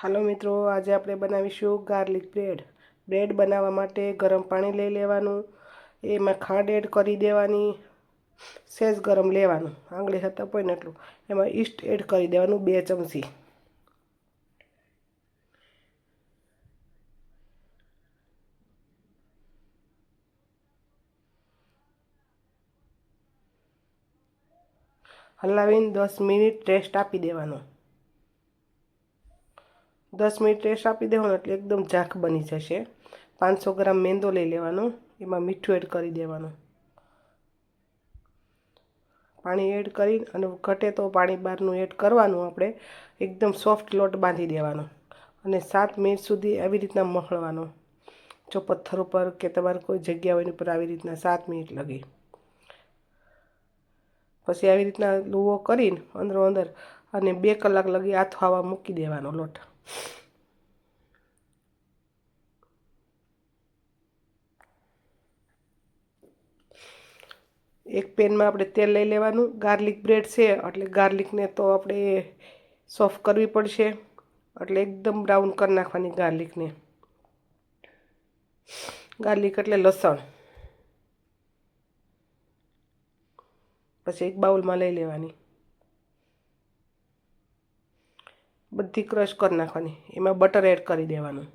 હાલો મિત્રો, આજે આપણે બનાવીશું ગાર્લિક બ્રેડ. બ્રેડ બનાવવા માટે ગરમ પાણી લઈ લેવાનું, એમાં ખાંડ એડ કરી દેવાની, સેજ ગરમ લેવાનું, આંગળી હતા પોઈને એટલું. એમાં ઈસ્ટ એડ કરી દેવાનું બે ચમચી. હલાવીને દસ મિનિટ રેસ્ટ આપી દેવાનો. દસ મિનિટ રેસ્ટ આપી દેવાનો એટલે એકદમ ઝાંખ બની જશે. પાંચસો ગ્રામ મેંદો લઈ લેવાનો, એમાં મીઠું એડ કરી દેવાનું. પાણી એડ કરી અને ઘટે તો પાણી બહારનું એડ કરવાનું આપણે, એકદમ સોફ્ટ લોટ બાંધી દેવાનો અને સાત મિનિટ સુધી આવી રીતના મહળવાનો. જો પથ્થર ઉપર કે તમારે કોઈ જગ્યા હોય ઉપર આવી રીતના સાત મિનિટ લગી. પછી આવી રીતના લુવો કરીને અંદરો અંદર અને બે કલાક લગી આથો આવા મૂકી દેવાનો લોટ. એક પેનમાં આપણે તેલ લઈ લેવાનું. ગાર્લિક બ્રેડ છે, એટલે ગાર્લિકને તો આપણે સોફ્ટ કરવી પડશે. એટલે એકદમ બ્રાઉન કરી નાખવાની ગાર્લિકને. ગાર્લિક એટલે લસણ. પછી એક બાઉલમાં લઈ લેવાની. બધી ક્રશ કરી નાખવાની. એમાં બટર એડ કરી દેવાનું.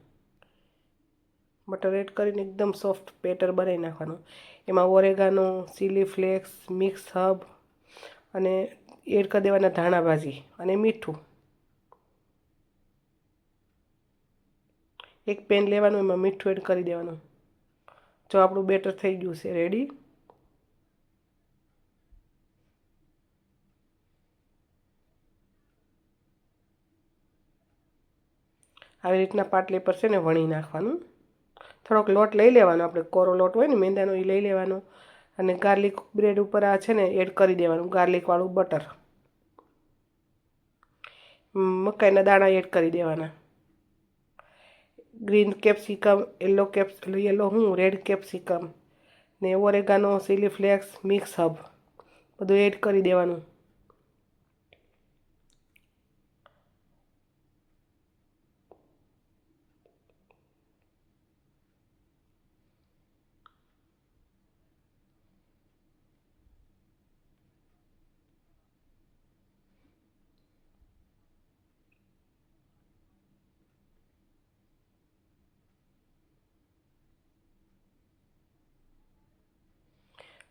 બટર એડ કરીને એકદમ સોફ્ટ બેટર બનાવી નાખવાનું. એમાં oregano chilli flakes mix herb અને એડ કરી દેવાના ધાણા ભાજી અને મીઠું. એક પેન લેવાનું, એમાં મીઠું એડ કરી દેવાનું. જો આપણું બેટર થઈ ગયું છે રેડી આવી રીતના પાટલી પર છે ને વણી નાખવાનું. થોડોક લોટ લઈ લેવાનો, આપણે કોરો લોટ હોય ને, મેંદાનો એ લઈ લેવાનો. અને ગાર્લિક બ્રેડ ઉપર આ છે ને એડ કરી દેવાનું ગાર્લિકવાળું બટર. મકાઈના દાણા એડ કરી દેવાના. Green capsicum, yellow caps, yellow હું, રેડ કેપ્સિકમ ને oregano chilli flakes mix herb. બધું એડ કરી દેવાનું.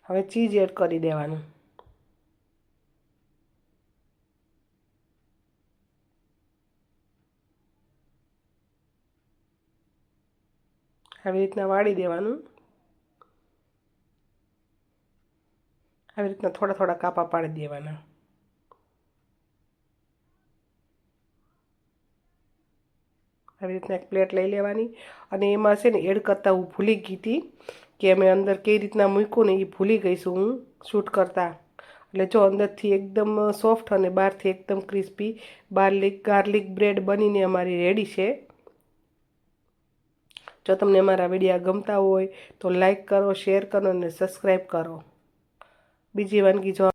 હવે ચીઝ એડ કરી દેવાનું. આવી રીતના વાળી દેવાનું. આવી રીતના થોડા થોડા કાપા પાડી દેવાના. આવી રીતના એક પ્લેટ લઈ લેવાની. અને એમાં છે ને એડ કરતાં હું ભૂલી ગઈ હતી. કે અમે અંદર કઈ રીતના મૂક્યું ને એ ભૂલી ગઈશું હું શૂટ કરતાં. એટલે જો અંદરથી એકદમ સોફ્ટ અને બહારથી એકદમ ક્રિસ્પી બાર્લિક, ગાર્લિક બ્રેડ બનીને અમારી રેડી છે. જો તમને અમારા વિડીયા ગમતા હોય તો લાઈક કરો, શેર કરો અને સબસ્ક્રાઈબ કરો. બીજી વાનગી જો